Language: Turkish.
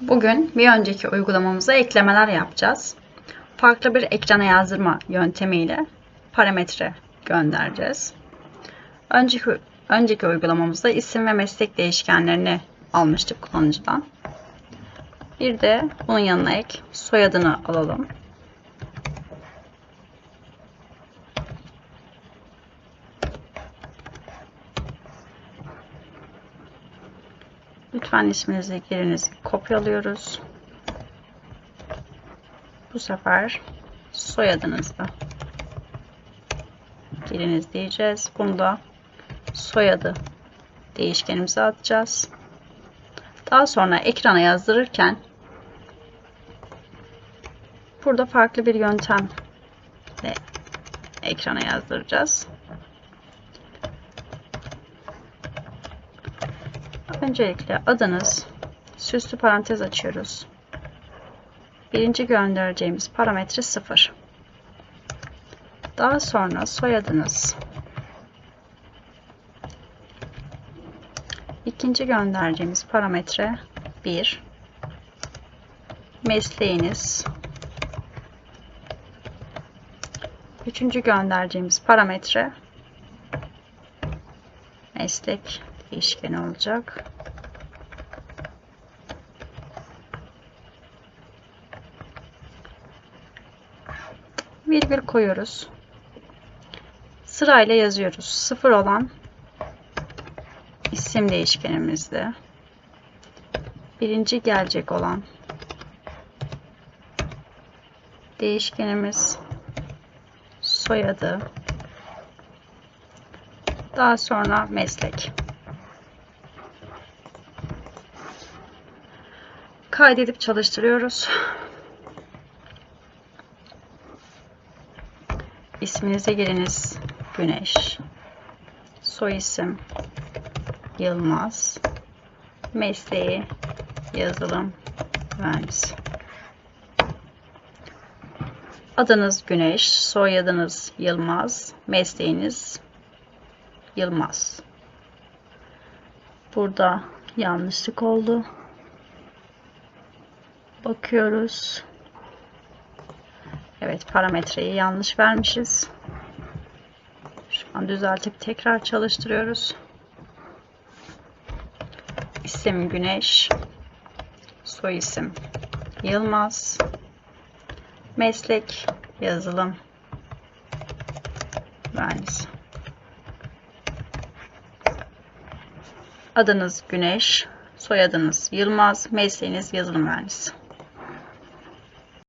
Bugün bir önceki uygulamamıza eklemeler yapacağız. Farklı bir ekrana yazdırma yöntemiyle parametre göndereceğiz. Önceki, önceki uygulamamızda isim ve meslek değişkenlerini almıştık kullanıcıdan. Bir de bunun yanına ek soyadını alalım. Lütfen isminizi giriniz. Kopyalıyoruz. Bu sefer soyadınızı giriniz diyeceğiz. Bunu da soyadı değişkenimize atacağız. Daha sonra ekrana yazdırırken burada farklı bir yöntemle ekrana yazdıracağız. Öncelikle adınız süslü parantez açıyoruz. Birinci göndereceğimiz parametre 0. Daha sonra soyadınız. İkinci göndereceğimiz parametre 1. Mesleğiniz. Üçüncü göndereceğimiz parametre meslek değişkeni olacak. Virgül koyuyoruz. Sırayla yazıyoruz. Sıfır olan isim değişkenimizde. Birinci gelecek olan değişkenimiz soyadı. Daha sonra meslek. Kaydedip çalıştırıyoruz. İsminize giriniz. Güneş. Soy isim Yılmaz. Mesleği yazılım mühendisi. Adınız Güneş, soyadınız Yılmaz, mesleğiniz Yılmaz. Burada yanlışlık oldu. Bakıyoruz. Evet parametreyi yanlış vermişiz. Şu an düzeltip tekrar çalıştırıyoruz. İsim Güneş. Soy isim Yılmaz. Meslek yazılım mühendisi. Adınız Güneş, soyadınız Yılmaz, mesleğiniz yazılım mühendisi.